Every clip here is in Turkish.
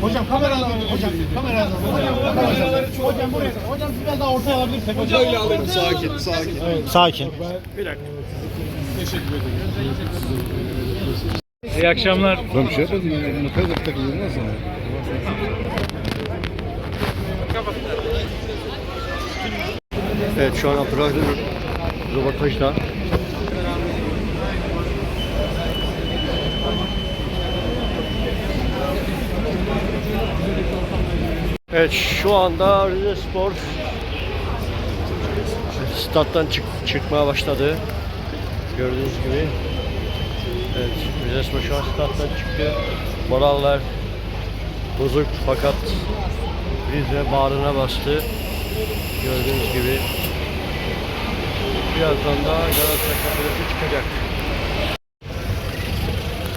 Hocam kamera. Hocam kamera. Hocam, buraya. Hocam biraz daha ortaya alabilirsek. Hocam öyle alırım. Sakin, sakin. Sakin. Bir dakika. Teşekkür ederim. İyi akşamlar. Ben şey bir şey yapmadım. Ne kadar takılıyor nasıl? Evet şu an Abdurrahman Robotaj'da Evet şu anda Rize Spor stat'tan çık çıkmaya başladı. Gördüğünüz gibi. Evet Rize Spor şu an stat'tan çıktı. Moraller bozuk fakat Rize bağrına bastı. Gördüğünüz gibi birazdan da Galatasaray kapısı çıkacak.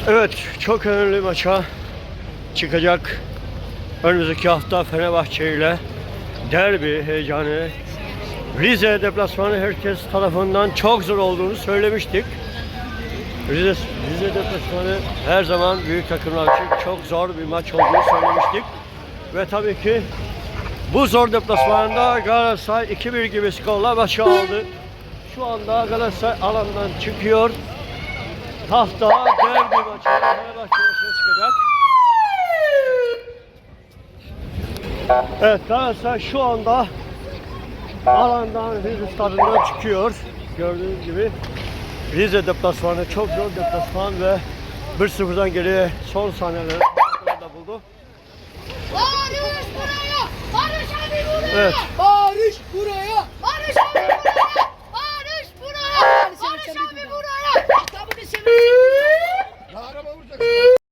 Evet, çok önemli maça çıkacak. Önümüzdeki hafta Fenerbahçe ile derbi heyecanı. Rize deplasmanı herkes tarafından çok zor olduğunu söylemiştik. Rize, Rize deplasmanı her zaman büyük takımlar için çok zor bir maç olduğunu söylemiştik. Ve tabii ki bu zor deplasmanda Galatasaray 2-1 gibi skorla maçı aldı. Şu anda Galatasaray alandan çıkıyor. Tahta derbi maçı Fenerbahçe çıkacak. Evet Galatasaray şu anda alandan Rize stadından çıkıyor. Gördüğünüz gibi Rize deplasmanı çok zor deplasman ve 1-0'dan geriye son saniyeler da buldu. Evet.